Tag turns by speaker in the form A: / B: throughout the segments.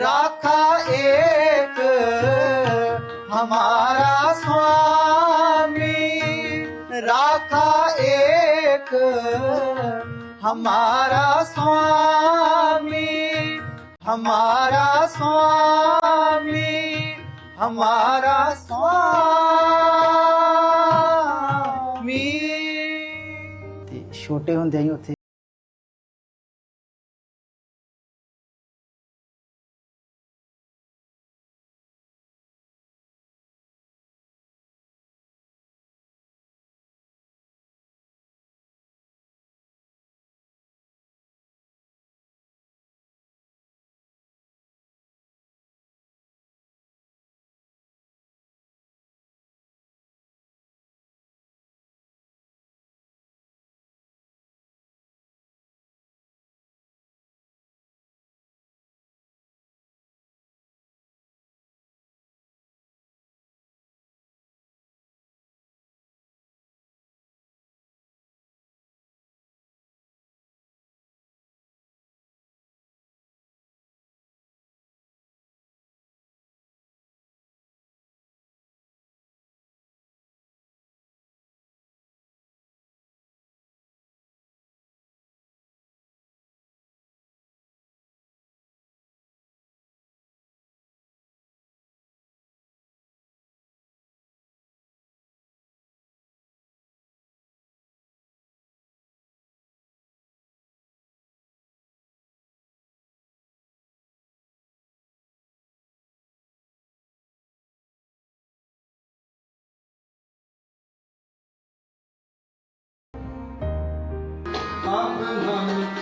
A: राखा एक हमारा स्वामी राखा एक हमारा स्वामी हमारा स्वामी हमारा स्वामी
B: ਤੇ ਛੋਟੇ ਹੁੰਦਿਆਂ ਹੀ ਉੱਥੇ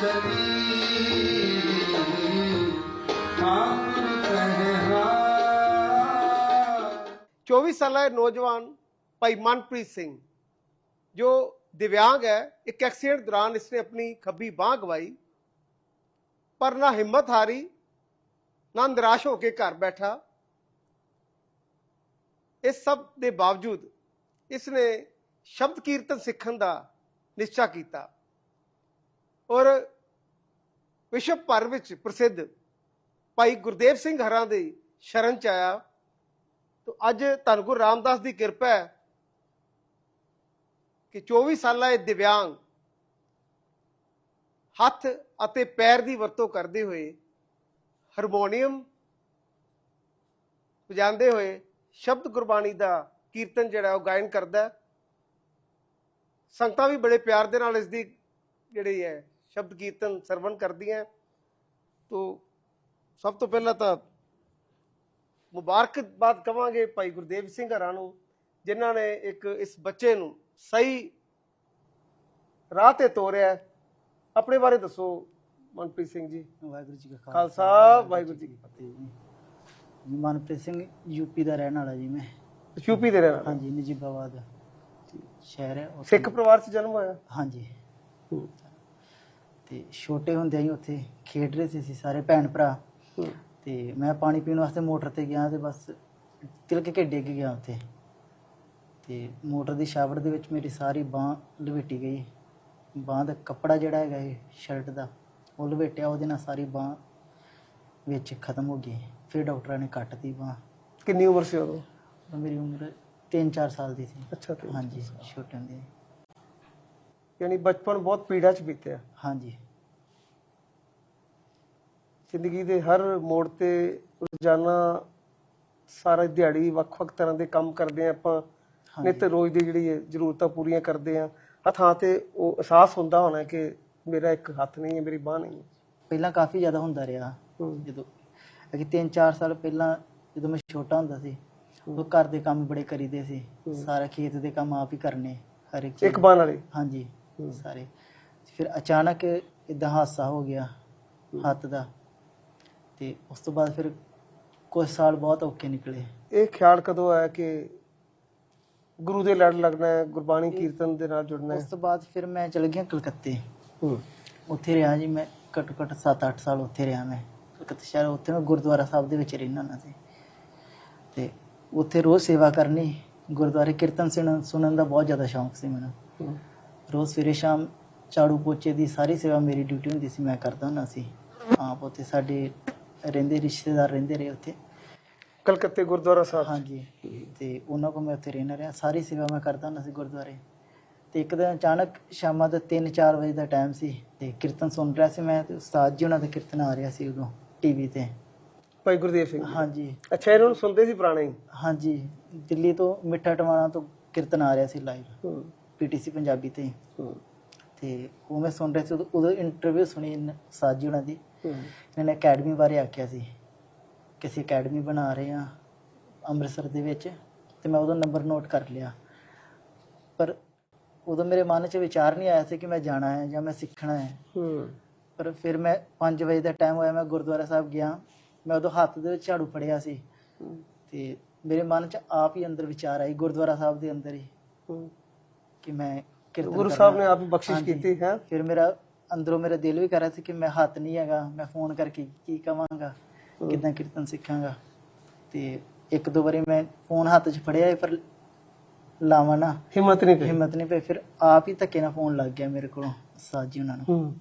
C: 24 ਸਾਲਾ ਨੌਜਵਾਨ ਭਾਈ ਮਨਪ੍ਰੀਤ ਸਿੰਘ ਜੋ ਦਿਵਿਆਂਗ ਹੈ ਇੱਕ ਐਕਸੀਡੈਂਟ ਦੌਰਾਨ ਇਸਨੇ ਆਪਣੀ ਖੱਬੀ ਬਾਹ ਗਵਾਈ ਪਰ ਨਾ ਹਿੰਮਤ ਹਾਰੀ ਨਾ ਨਿਰਾਸ਼ ਹੋ ਕੇ ਘਰ ਬੈਠਾ ਇਸ ਸਭ ਦੇ ਬਾਵਜੂਦ ਇਸਨੇ ਸ਼ਬਦ ਕੀਰਤਨ ਸਿੱਖਣ ਦਾ ਨਿਸ਼ਚਾ ਕੀਤਾ ਔਰ ਵਿਸ਼ਵ ਭਰ ਵਿੱਚ ਪ੍ਰਸਿੱਧ ਭਾਈ ਗੁਰਦੇਵ ਸਿੰਘ ਹਰਾਂ ਦੇ ਸ਼ਰਨ ਚ ਆਇਆ। ਤੋ ਅੱਜ ਧੰਨ ਗੁਰੂ ਰਾਮਦਾਸ ਦੀ ਕਿਰਪਾ ਹੈ ਕਿ 24 ਸਾਲਾ ਇਹ ਦਿਵਿਆਂਗ ਹੱਥ ਅਤੇ ਪੈਰ ਦੀ ਵਰਤੋਂ ਕਰਦੇ ਹੋਏ, ਹਾਰਮੋਨੀਅਮ ਵਜਾਉਂਦੇ ਹੋਏ ਸ਼ਬਦ ਗੁਰਬਾਣੀ ਦਾ ਕੀਰਤਨ ਜਿਹੜਾ ਉਹ ਗਾਇਨ ਕਰਦਾ ਸੰਗਤਾਂ ਵੀ ਬੜੇ ਪਿਆਰ ਦੇ ਨਾਲ ਇਸ ਦੀ ਜਿਹੜੀ ਹੈ ਸ਼ਬਦ ਕੀਰਤਨ ਸਰਵਣ ਕਰਦੀਆਂ ਤੋ ਸਭ ਤੋਂ ਪਹਿਲਾਂ ਤਾਂ ਮੁਬਾਰਕਬਾਦ ਕਵਾਂਗੇ ਭਾਈ ਗੁਰਦੇਵ ਸਿੰਘ ਹਰਾਂ ਨੂੰ ਜਿਨ੍ਹਾਂ ਨੇ ਇੱਕ ਇਸ ਬੱਚੇ ਨੂੰ ਸਹੀ ਰਾਹ ਤੇ ਤੋਰਿਆ। ਆਪਣੇ ਬਾਰੇ ਦੱਸੋ ਮਨਪ੍ਰੀਤ ਸਿੰਘ ਜੀ।
B: ਵਾਹਿਗੁਰੂ ਜੀ ਕਾ
C: ਖਾਲਸਾ ਵਾਹਿਗੁਰੂ ਜੀ ਕੀ
B: ਫਤਿਹ ਜੀ। ਮਨਪ੍ਰੀਤ ਸਿੰਘ ਯੂਪੀ ਦਾ ਰਹਿਣ ਵਾਲਾ ਜੀ ਮੈਂ।
C: ਯੂਪੀ ਦੇ ਰਹਿਣ ਵਾਲੇ।
B: ਹਾਂਜੀ ਨਜੀਬਾਬਾਦ ਸ਼ਹਿਰ ਹੈ
C: ਸਿੱਖ ਪਰਿਵਾਰ 'ਚ ਜਨਮ ਹੋਇਆ?
B: ਹਾਂਜੀ। ਤੇ ਛੋਟੇ ਹੁੰਦਿਆਂ ਹੀ ਉੱਥੇ ਖੇਡ ਰਹੇ ਸੀ ਅਸੀਂ ਸਾਰੇ ਭੈਣ ਭਰਾ। ਤੇ ਮੈਂ ਪਾਣੀ ਪੀਣ ਵਾਸਤੇ ਮੋਟਰ ਤੇ ਗਿਆ ਤੇ ਬਸ ਤਿਲਕ ਕੇ ਡਿੱਗ ਗਿਆ ਉੱਥੇ। ਤੇ ਮੋਟਰ ਦੀ ਸ਼ਾਵਰ ਦੇ ਵਿੱਚ ਮੇਰੀ ਸਾਰੀ ਬਾਹ ਲਵੇਟੀ ਗਈ। ਬਾਹ ਦਾ ਕੱਪੜਾ ਜਿਹੜਾ ਹੈਗਾ ਇਹ ਸ਼ਰਟ ਦਾ ਉਹ ਲਵੇਟਿਆ ਉਹਦੇ ਨਾਲ ਸਾਰੀ ਬਾਹ ਵਿੱਚ ਖਤਮ ਹੋ ਗਈ। ਫਿਰ ਡਾਕਟਰਾਂ ਨੇ ਕੱਟਤੀ ਬਾਹ।
C: ਕਿੰਨੀ ਉਮਰ ਸੀ ਉਦੋਂ?
B: ਮੇਰੀ ਉਮਰ 3-4 ਸਾਲ ਦੀ ਸੀ।
C: ਅੱਛਾ।
B: ਹਾਂਜੀ ਛੋਟੇ ਹੁੰਦੇ।
C: ਯਾਨੀ ਬਚਪਨ ਬਹੁਤ ਪੀੜਾ 'ਚ ਬੀਤਿਆ।
B: ਹਾਂਜੀ।
C: ਜ਼ਿੰਦਗੀ ਦੇ ਹਰ ਮੋੜ ਤੇ ਰੋਜ਼ਾਨਾ ਸਾਰਾ ਦਿਹਾੜੀ ਵੱਖ-ਵੱਖ ਤਰ੍ਹਾਂ ਦੇ ਕੰਮ ਕਰਦੇ ਆ ਆਪਾਂ। ਨਿੱਤ ਰੋਜ਼ ਦੀ ਜਿਹੜੀ ਜ਼ਰੂਰਤਾਂ ਪੂਰੀਆਂ ਕਰਦੇ ਆ ਹੱਥਾਂ ਤੇ ਉਹ ਅਹਿਸਾਸ ਹੁੰਦਾ ਹੋਣਾ ਕਿ ਮੇਰਾ ਇੱਕ ਹੱਥ ਨਹੀਂ ਹੈ ਮੇਰੀ ਬਾਹ ਨਹੀਂ ਹੈ।
B: ਪਹਿਲਾਂ ਕਾਫੀ ਜ਼ਿਆਦਾ ਹੁੰਦਾ ਰਿਹਾ। ਜਦੋਂ ਕਿ 3-4 ਸਾਲ ਪਹਿਲਾਂ ਜਦੋਂ ਮੈਂ ਛੋਟਾ ਹੁੰਦਾ ਸੀ ਉਹ ਘਰ ਦੇ ਕੰਮ ਬੜੇ ਕਰੀਦੇ ਸੀ। ਸਾਰਾ ਖੇਤ ਦੇ ਕੰਮ ਆਪ ਹੀ ਕਰਨੇ। ਹਰ ਇੱਕ
C: ਇੱਕ ਨਾਲ। ਹੀ
B: ਹਾਂਜੀ। ਸਾਰੇ। ਫਿਰ ਅਚਾਨਕ ਇਦਾਂ ਹਾਦਸਾ ਹੋ ਗਿਆ ਹੱਥ ਦਾ। ਤੇ ਉਸ ਤੋਂ ਬਾਅਦ ਫਿਰ ਕੁਝ ਸਾਲ ਬਹੁਤ ਔਖੇ ਨਿਕਲੇ।
C: ਇਹ ਖਿਆਲ ਕਦੋਂ ਆਇਆ ਕਿ ਗੁਰੂ ਦੇ ਲੜ ਲੱਗਣਾ ਹੈ ਗੁਰਬਾਣੀ ਕੀਰਤਨ ਦੇ ਨਾਲ ਜੁੜਨਾ
B: ਉਸ ਤੋਂ ਬਾਅਦ ਫਿਰ ਮੈਂ ਚਲ ਗਿਆ ਕਲਕੱਤੇ।
C: ਹੂੰ।
B: ਉੱਥੇ ਰਿਹਾ ਜੀ ਮੈਂ ਘੱਟੋ ਘੱਟ 7-8 ਸਾਲ ਉੱਥੇ ਰਿਹਾ ਮੈਂ। ਕਲਕੱਤੇ ਸ਼ਹਿਰ ਉੱਥੇ ਮੈਂ ਗੁਰਦੁਆਰਾ ਸਾਹਿਬ ਦੇ ਵਿੱਚ ਰਹਿਣਾ ਨਾ ਸੀ ਤੇ ਉੱਥੇ ਰੋਜ਼ ਸੇਵਾ ਕਰਨੀ ਗੁਰਦੁਆਰੇ ਕੀਰਤਨ ਸੁਣਨ ਦਾ ਬਹੁਤ ਜ਼ਿਆਦਾ ਸ਼ੌਂਕ ਸੀ ਮੈਨੂੰ। ਰੋਜ਼ ਸਵੇਰੇ ਸ਼ਾਮ ਝਾੜੂ ਪੋਚੇ ਦੀ ਸਾਰੀ ਸੇਵਾ ਮੇਰੀ ਡਿਊਟੀ ਹੁੰਦੀ ਸੀ ਮੈਂ ਕਰਦਾ ਹੁੰਦਾ ਸੀ। ਆਪ ਉੱਥੇ ਸਾਡੇ ਰਹਿੰਦੇ ਰਿਸ਼ਤੇਦਾਰ ਰਹਿੰਦੇ ਰਹੇ ਉੱਥੇ।
C: ਕਲਕੱਤੇ ਗੁਰਦੁਆਰਾ ਸਾਹਿਬ।
B: ਹਾਂਜੀ ਤੇ ਉਹਨਾਂ ਕੋਲ ਮੈਂ ਉੱਥੇ ਰਹਿਣਾ ਰਿਹਾ। ਸਾਰੀ ਸੇਵਾ ਮੈਂ ਕਰਦਾ ਹੁੰਦਾ ਸੀ ਗੁਰਦੁਆਰੇ। ਤੇ ਇੱਕ ਦਿਨ ਅਚਾਨਕ ਸ਼ਾਮਾਂ ਦੇ 3-4 ਵਜੇ ਦਾ ਟਾਈਮ ਸੀ ਤੇ ਕੀਰਤਨ ਸੁਣ ਰਿਹਾ ਸੀ ਮੈਂ ਤੇ ਉਸਤਾਦ ਜੀ ਉਹਨਾਂ ਦਾ ਕੀਰਤਨ ਆ ਰਿਹਾ ਸੀ ਉਦੋਂ ਟੀਵੀ ਤੇ।
C: ਭਾਈ ਗੁਰਦੇਵ ਸਿੰਘ।
B: ਹਾਂਜੀ।
C: ਅੱਛਾ ਇਹਨਾਂ ਨੂੰ ਸੁਣਦੇ ਸੀ ਪੁਰਾਣੇ? ਹੀ
B: ਹਾਂਜੀ ਦਿੱਲੀ ਤੋਂ ਮਿੱਠਾ ਟਵਾਣਾ ਤੋਂ ਕੀਰਤਨ ਆ ਰਿਹਾ ਸੀ ਲਾਈਵ
C: ਹੂੰ।
B: ਪੀਟੀਸੀ ਪੰਜਾਬੀ ਤੇ। ਤੇ ਉਹ ਮੈਂ ਸੁਣ ਰਿਹਾ ਸੀ ਉਦੋਂ ਇੰਟਰਵਿਊ ਸੁਣੀ ਇਨ- ਉਸਤਾਦ ਜੀ ਉਹਨਾਂ ਦੀ। ਇਹਨਾਂ ਨੇ ਅਕੈਡਮੀ ਬਾਰੇ ਆਖਿਆ ਸੀ ਕਿ ਅਸੀਂ ਅਕੈਡਮੀ ਬਣਾ ਰਹੇ ਹਾਂ ਅੰਮ੍ਰਿਤਸਰ ਦੇ ਵਿੱਚ ਤੇ ਮੈਂ ਉਦੋਂ ਨੰਬਰ ਨੋਟ ਕਰ ਲਿਆ। ਪਰ ਉਦੋਂ ਮੇਰੇ ਮਨ 'ਚ ਵਿਚਾਰ ਨਹੀਂ ਆਇਆ ਸੀ ਕਿ ਮੈਂ ਜਾਣਾ ਹੈ ਜਾਂ ਮੈਂ ਸਿੱਖਣਾ ਹੈ।
C: ਹੂੰ।
B: ਪਰ ਫਿਰ ਮੈਂ 5 ਵਜੇ ਦਾ ਟਾਈਮ ਹੋਇਆ ਮੈਂ ਗੁਰਦੁਆਰਾ ਸਾਹਿਬ ਗਿਆ। ਮੈਂ ਉਦੋਂ ਹੱਥ ਦੇ ਵਿੱਚ ਝਾੜੂ ਫੜਿਆ ਸੀ। ਤੇ ਮੇਰੇ ਮਨ 'ਚ ਆਪ ਹੀ ਅੰਦਰ ਵਿਚਾਰ ਆਈ ਗੁਰਦੁਆਰਾ ਸਾਹਿਬ ਦੇ ਅੰਦਰ ਹੀ।
C: ਹੂੰ।
B: ਕਿ ਮੈਂ ਕੀਰਤਨ
C: ਗੁਰੂ ਸਾਹਿਬ
B: ਕਰਨਾ।
C: ਨੇ ਆਪ ਹੀ ਬਖਸ਼ਿਸ਼
B: ਹਾਂਜੀ।
C: ਕੀਤੀ ਹੈ?
B: ਫਿਰ ਮੇਰਾ ਅੰਦਰੋਂ ਮੇਰਾ ਦਿਲ ਵੀ ਕਰ ਰਿਹਾ ਸੀ ਕਿ ਮੈਂ ਹੱਥ ਨਹੀਂ ਹੈਗਾ ਮੈਂ ਫੋਨ ਕਰਕੇ ਕੀ ਕਵਾਂਗਾ ਕਿਦਾਂ ਕੀਰਤਨ ਸਿੱਖਾਂਗਾ। ਤੇ ਇੱਕ ਦੋ ਵਾਰੀ ਮੈਂ ਫੋਨ ਹੱਥ 'ਚ ਫੜਿਆ ਪਰ ਲਾਵਾਂ ਨਾ।
C: ਹਿੰਮਤ ਨਹੀਂ ਪਈ।
B: ਹਿੰਮਤ ਨਹੀਂ ਪਈ। ਫਿਰ ਆਪ ਹੀ ਧੱਕੇ ਨਾਲ ਫੋਨ ਲੱਗ ਗਿਆ ਮੇਰੇ ਕੋਲੋਂ ਸਾਜੀ ਉਹਨਾਂ ਨੂੰ।
C: ਹੂੰ।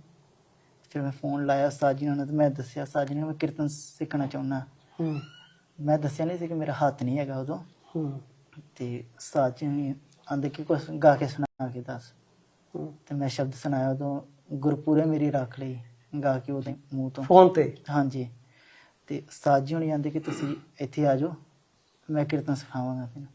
B: ਫਿਰ ਮੈਂ ਫੋਨ ਲਾਇਆ ਸਾਜੀ ਉਹਨਾਂ ਨੂੰ ਤੇ ਮੈਂ ਦੱਸਿਆ ਸਾਜੀ ਨੂੰ ਮੈਂ ਕੀਰਤਨ ਸਿੱਖਣਾ ਚਾਹੁੰਦਾ
C: ਹੂੰ।
B: ਮੈਂ ਦੱਸਿਆ ਨਹੀਂ ਸੀ ਕਿ ਮੇਰਾ ਹੱਥ ਨਹੀਂ ਹੈਗਾ ਉਦੋਂ।
C: ਹੂੰ।
B: ਤੇ ਸਾਜੀ ਨੇ ਆਂਦੇ ਕਿ ਕੁਛ ਗਾ ਕੇ ਸੁਣਾ ਕੇ ਦੱਸ। ਤੇ ਮੈਂ ਸ਼ਬਦ ਸੁਣਾਇਆ ਉਦੋਂ ਗੁਰਪੂਰੇ ਮੇਰੀ ਰੱਖ ਲਈ ਗਾ ਕੇ ਉਹਦੇ ਮੂੰਹ ਤੋਂ।
C: ਫੋਨ ਤੇ?
B: ਹਾਂਜੀ। ਤੇ ਸਾਜੀ ਹੁਣੀ ਆਂਦੇ ਕਿ ਤੁਸੀਂ ਇੱਥੇ ਆ ਜਾਓ ਮੈਂ ਕੀਰਤਨ ਸਿਖਾਵਾਂਗਾ ਤੈਨੂੰ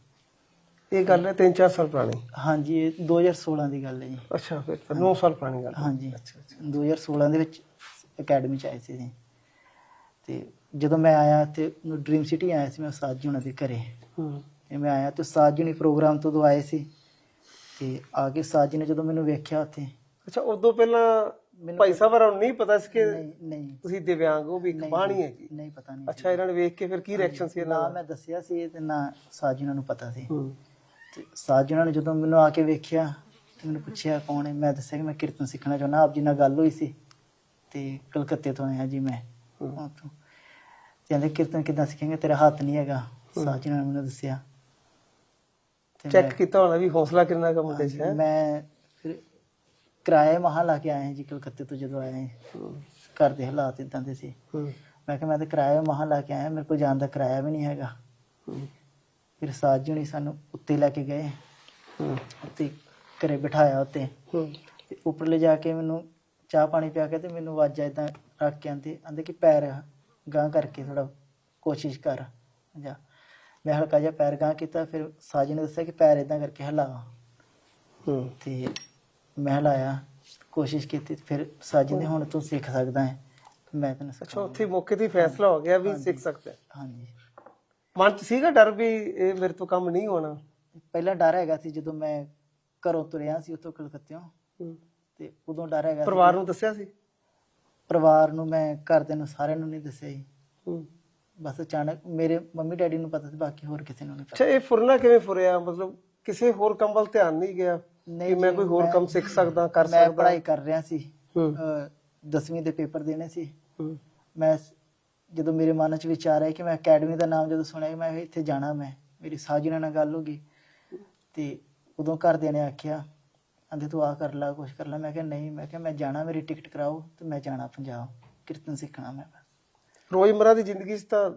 C: ਇਹ ਗੱਲ ਹੈ 3-4 ਸਾਲ ਪੁਰਾਣੀ?
B: ਹਾਂਜੀ ਇਹ 2016 ਦੀ ਗੱਲ ਹੈ ਜੀ।
C: ਅੱਛਾ ਫਿਰ 9 ਸਾਲ ਪੁਰਾਣੀ ਗੱਲ।
B: ਹਾਂਜੀ।
C: ਅੱਛਾ ਅੱਛਾ।
B: 2016 ਦੇ ਵਿੱਚ ਅਕੈਡਮੀ ਚ ਆਏ ਸੀ ਜੀ। ਤੇ ਜਦੋਂ ਮੈਂ ਆਇਆ ਤੇ ਡ੍ਰੀਮ ਸਿਟੀ ਆਇਆ ਸੀ ਮੈਂ ਸਾਜੀ ਹੁਣਾਂ ਦੇ ਘਰੇ।
C: ਹੂੰ।
B: ਮੈਂ ਆਇਆ ਤੇ ਸਾਜੀ ਹੁਣੀ ਪ੍ਰੋਗਰਾਮ ਤੋਂ ਉਦੋਂ ਆਏ ਸੀ ਤੇ ਆ ਕੇ ਸਾਜੀ ਨੇ ਜਦੋਂ ਮੈਨੂੰ ਵੇਖਿਆ ਉੱਥੇ।
C: ਅੱਛਾ ਉਦੋਂ ਪਹਿਲਾਂ
B: ਮੈਨੂੰ
C: ਭਾਈ ਸਾਹਿਬ ਨੂੰ ਨਹੀਂ ਪਤਾ ਸੀ ਕਿ
B: ਨਹੀਂ ਨਹੀਂ।
C: ਤੁਸੀਂ ਦਿਵਿਆਂਗ ਹੋ ਵੀ ਬਾਣੀ ਹੈ ਜੀ
B: ਨਹੀਂ ਪਤਾ ਨਹੀਂ
C: ਅੱਛਾ ਇਹਨਾਂ ਨੇ ਵੇਖ ਕੇ ਫਿਰ ਕੀ ਰਿਐਕਸ਼ਨ ਸੀ ਇਹਨਾਂ
B: ਨਾ
C: ਦਾ?
B: ਮੈਂ ਦੱਸਿਆ ਸੀ ਤੇ ਨਾ ਸਾਜੀ ਨੂੰ ਪਤਾ ਸੀ। ਤੇ ਸਾਜ ਨੇ ਜਦੋਂ ਮੈਨੂੰ ਆ ਕੇ ਵੇਖਿਆ ਤੇ ਮੈਨੂੰ ਪੁੱਛਿਆ ਕੌਣ ਹੈ ਮੈਂ ਦੱਸਿਆ ਕਿ ਮੈਂ ਕੀਰਤਨ ਸਿੱਖਣਾ ਚਾਹੁੰਦਾ ਆਪ ਜੀ ਨਾਲ ਗੱਲ ਹੋਈ ਸੀ ਤੇ ਕਲਕੱਤੇ ਤੋਂ ਆਇਆ ਜੀ ਮੈਂ।
C: ਹੂੰ।
B: ਉੱਥੋਂ। ਤੇ ਕਹਿੰਦੇ ਕੀਰਤਨ ਕਿਦਾਂ ਸਿੱਖੇਂਗੇ? ਤੇਰਾ ਹੱਥ ਨਹੀਂ ਹੈਗਾ। ਸਾਜ ਨੇ ਮੈਨੂੰ ਦੱਸਿਆ। ਤੇ
C: ਚੈੱਕ ਕੀਤਾ ਹੋਣਾ ਵੀ ਹੌਸਲਾ ਕਿੰਨਾ ਕੁ ਮੁੰਡੇ 'ਚ ਹੈ।
B: ਮੈਂ ਫਿਰ ਕਿਰਾਏ ਮਹਾ ਲਾ ਕੇ ਆਏ ਜੀ ਕਲਕੱਤੇ ਤੋਂ ਜਦੋਂ ਆਏ ਘਰ ਦੇ ਹਾਲਾਤ ਇਦਾਂ ਦੇ ਸੀ। ਮੈਂ ਕਿਹਾ ਮੈਂ ਤਾਂ ਕਿਰਾਇਆ ਮਹਾ ਲਾ ਕੇ ਆਇਆ ਮੇਰੇ ਕੋਲ ਜਾਣ ਦਾ ਕਿਰਾਇਆ ਵੀ ਨਹੀਂ ਹੈਗਾ। ਫਿਰ ਸਾਜ ਹੁਣੀ ਸਾਨੂੰ ਉੱਤੇ ਲੈ ਕੇ ਗਏ। ਉੱਤੇ ਘਰੇ ਬਿਠਾਇਆ ਉੱਤੇ। ਤੇ ਉੱਪਰ ਲੈ ਜਾ ਕੇ ਮੈਨੂੰ ਚਾਹ ਪਾਣੀ ਪਿਆ ਕੇ ਤੇ ਮੈਨੂੰ ਆਵਾਜ਼ਾਂ ਇਦਾਂ ਰੱਖ ਕੇ ਆਂਦੇ ਆਂਦੇ ਕਿ ਪੈਰ ਗਾਂ ਕਰਕੇ ਥੋੜਾ ਕੋਸ਼ਿਸ਼ ਕਰ। ਜਾ ਮੈਂ ਹਲਕਾ ਜਿਹਾ ਪੈਰ ਗਾਂ ਕੀਤਾ ਫਿਰ ਸਾਜੀ ਨੇ ਦੱਸਿਆ ਕਿ ਪੈਰ ਇਦਾਂ ਕਰਕੇ ਹਿਲਾ
C: ਹੂੰ।
B: ਤੇ ਮੈਂ ਹਿਲਾਇਆ ਕੋਸ਼ਿਸ਼ ਕੀਤੀ ਫਿਰ ਸਾਜੀ ਨੇ ਹੁਣ ਤੂੰ ਸਿੱਖ ਸਕਦਾ ਹੈ। ਮੈਂ ਤੈਨੂੰ
C: ਅੱਛਾ ਉੱਥੇ ਮੌਕੇ ਤੇ ਫੈਸਲਾ ਹੋ ਗਿਆ ਵੀ। ਸਿੱਖ ਸਕਦਾ।
B: ਹਾਂਜੀ।
C: ਮਨ 'ਚ ਸੀਗਾ ਡਰ ਵੀ ਇਹ ਮੇਰੇ ਤੋਂ ਕੰਮ ਨਹੀਂ ਹੋਣਾ?
B: ਪਹਿਲਾਂ ਡਰ ਹੈਗਾ ਸੀ ਜਦੋਂ ਮੈਂ ਘਰੋਂ ਤੁਰਿਆ ਸੀ ਉੱਥੋਂ ਕਲਕੱਤੇੋਂ
C: ਹੂੰ।
B: ਤੇ ਉਦੋਂ ਡਰ ਹੈਗਾ
C: ਪਰਿਵਾਰ ਨੂੰ ਦੱਸਿਆ ਸੀ?
B: ਪਰਿਵਾਰ ਨੂੰ ਮੈਂ ਘਰਦਿਆਂ ਨੂੰ ਸਾਰਿਆਂ ਨੂੰ ਨਹੀਂ ਦੱਸਿਆ ਜੀ।
C: ਹੂੰ।
B: ਬਸ ਅਚਾਨਕ ਮੇਰੇ ਮੰਮੀ ਡੈਡੀ ਨੂੰ ਪਤਾ ਸੀ ਬਾਕੀ ਹੋਰ ਕਿਸੇ ਨੂੰ ਨਹੀਂ ਪਤਾ।
C: ਅੱਛਾ ਇਹ ਫੁਰਨਾ ਕਿਵੇਂ ਫੁਰਿਆ? ਮਤਲਬ ਕਿਸੇ ਹੋਰ ਕੰਮ ਵੱਲ ਧਿਆਨ ਨਹੀਂ ਗਿਆ ਕਿ ਮੈਂ ਕੋਈ ਹੋਰ
B: ਮੈਂ-
C: ਕੰਮ ਸਿੱਖ ਸਕਦਾ ਕਰ
B: ਮੈਂ
C: ਸਕਦਾ।
B: ਪੜ੍ਹਾਈ ਕਰ ਰਿਹਾ ਸੀ
C: ਹੂੰ।
B: 10ਵੀਂ ਦੇ ਪੇਪਰ ਦੇਣੇ ਸੀ। ਮੈਂ ਜਦੋਂ ਮੇਰੇ ਮਨ 'ਚ ਵਿਚਾਰ ਆਇਆ ਕਿ ਮੈਂ ਅਕੈਡਮੀ ਦਾ ਨਾਮ ਜਦੋਂ ਸੁਣਿਆ ਮੈਂ ਇੱਥੇ ਜਾਣਾ ਮੈਂ ਮੇਰੀ ਸਾਜਣਾ ਨਾਲ ਗੱਲ ਹੋ ਗਈ। ਤੇ ਉਦੋਂ ਘਰਦਿਆਂ ਨੇ ਆਖਿਆ ਕਹਿੰਦੇ ਤੂੰ ਆ ਕਰ ਲੈ ਕੁਛ ਕਰ ਲੈ। ਮੈਂ ਕਿਹਾ ਨਹੀਂ ਮੈਂ ਕਿਹਾ ਮੈਂ ਜਾਣਾ ਮੇਰੀ ਟਿਕਟ ਕਰਾਓ ਤੇ ਮੈਂ ਜਾਣਾ ਪੰਜਾਬ। ਕੀਰਤਨ ਸਿੱਖਣਾ ਮੈਂ
C: ਰੋਜ਼ਮਰਾ ਦੀ ਜ਼ਿੰਦਗੀ 'ਚ ਤਾਂ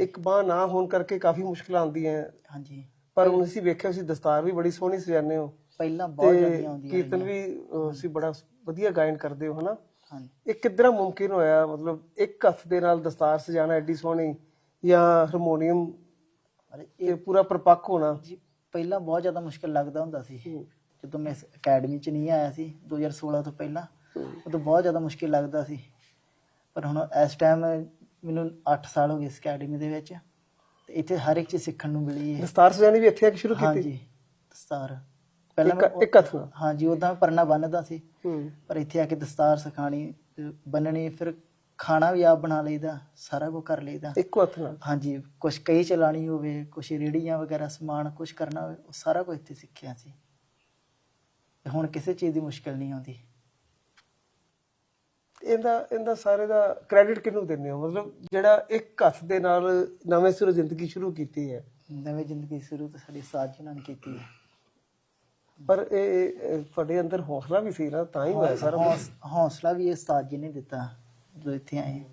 C: ਇੱਕ ਬਾਹ ਨਾ ਹੋਣ ਕਰਕੇ ਕਾਫੀ ਮੁਸ਼ਕਲਾਂ ਆਉਂਦੀਆਂ।
B: ਹਾਂਜੀ।
C: ਪਰ ਹੁਣ ਅਸੀਂ ਵੇਖਿਆ ਸੀ ਦਸਤਾਰ ਵੀ ਬੜੀ ਸੋਹਣੀ ਸਜਾਉਂਦੇ ਹੋ।
B: ਪਹਿਲਾਂ ਬਹੁਤ
C: ਤੇ
B: ਜਲਦੀਆਂ ਆਉਂਦੀਆਂ
C: ਕੀਰਤਨ। ਵੀ ਅਹ, ਤੁਸੀਂ ਬੜਾ ਵਧੀਆ ਗਾਇਨ ਕਰਦੇ ਹੋ ਹਨਾ?
B: ਹਾਂਜੀ।
C: ਇਹ ਕਿੱਦਾਂ ਮੁਮਕਿਨ ਹੋਇਆ? ਮਤਲਬ ਇੱਕ ਹੱਥ ਦੇ ਨਾਲ ਦਸਤਾਰ ਸਜਾਣਾ ਐਡੀ ਸੋਹਣੀ ਜਾਂ ਹਾਰਮੋਨੀਅਮ
B: ਅਰੇ
C: ਇਹ ਪੂਰਾ ਪਰਪੱਕ ਹੋਣਾ?
B: ਜੀ ਪਹਿਲਾਂ ਬਹੁਤ ਜ਼ਿਆਦਾ ਮੁਸ਼ਕਲ ਲੱਗਦਾ ਹੁੰਦਾ ਸੀ। ਜਦੋਂ ਮੈਂ ਅਕੈਡਮੀ 'ਚ ਨਹੀਂ ਆਇਆ ਸੀ 2016 ਤੋਂ ਪਹਿਲਾਂ ਉਦੋਂ ਬਹੁਤ ਜ਼ਿਆਦਾ ਮੁਸ਼ਕਿਲ ਲੱਗਦਾ ਸੀ। ਪਰ ਹੁਣ ਇਸ ਟਾਈਮ ਮੈਨੂੰ 8 ਸਾਲ ਹੋ ਗਏ ਇਸ ਅਕੈਡਮੀ ਦੇ ਵਿੱਚ ਤੇ ਇੱਥੇ ਹਰ ਇੱਕ ਚੀਜ਼ ਸਿੱਖਣ ਨੂੰ ਮਿਲੀ ਹੈ।
C: ਦਸਤਾਰ ਸਜਾਣੀ ਵੀ ਇੱਥੇ ਆ ਕੇ ਸ਼ੁਰੂ ਕੀਤੀ?
B: ਹਾਂਜੀ ਦਸਤਾਰ। ਪਹਿਲਾਂ
C: ਇੱਕ
B: ਮੈਂ
C: ਇੱਕ ਹੱਥ ਨਾਲ?
B: ਹਾਂਜੀ ਉਦਾਂ ਪਰਨਾ ਬੰਨਦਾ ਸੀ।
C: ਹੂੰ।
B: ਪਰ ਇੱਥੇ ਆ ਕੇ ਦਸਤਾਰ ਸਿਖਾਣੀ ਬੰਨਣੀ ਫਿਰ ਖਾਣਾ ਵੀ ਆਪ ਬਣਾ ਲਈਦਾ ਸਾਰਾ ਕੁਝ ਕਰ ਲਈਦਾ।
C: ਇੱਕੋ ਹੱਥ ਨਾਲ?
B: ਹਾਂਜੀ ਕੁਛ ਕਈ ਚਲਾਣੀ ਹੋਵੇ ਕੁਛ ਰੇੜੀਆਂ ਵਗੈਰਾ ਸਮਾਨ ਕੁਛ ਕਰਨਾ ਹੋਵੇ ਉਹ ਸਾਰਾ ਕੁਝ ਇੱਥੇ ਸਿੱਖਿਆ ਸੀ। ਹੁਣ ਕਿਸੇ ਚੀਜ਼ ਦੀ ਮੁਸ਼ਕਲ ਨਹੀਂ ਆਉਂਦੀ।
C: ਇਹਦਾ ਇਹਦਾ ਸਾਰੇ ਦਾ ਕ੍ਰੈਡਿਟ ਕਿਹਨੂੰ ਦਿੰਦੇ ਹੋ? ਮਤਲਬ ਜਿਹੜਾ ਇੱਕ ਹੱਥ ਦੇ ਨਾਲ ਨਵੇਂ ਸਿਰੋਂ ਜ਼ਿੰਦਗੀ ਸ਼ੁਰੂ ਕੀਤੀ ਹੈ।
B: ਨਵੀਂ ਜ਼ਿੰਦਗੀ ਸ਼ੁਰੂ ਤੋਂ ਸਾਡੀ ਸਾਥ ਜੀ ਨਾਲ ਕੀਤੀ ਹੈ।
C: ਪਰ ਇਹ ਤੁਹਾਡੇ ਅੰਦਰ ਹੌਸਲਾ ਵੀ ਸੀ ਨਾ ਤਾਂ ਹੀ ਹੋਇਆ ਸਾਰਾ
B: ਹੌਸਲਾ ਵੀ ਇਹ ਸਾਥ ਜੀ ਨੇ ਦਿੱਤਾ ਜਦੋਂ ਇੱਥੇ ਆਏ।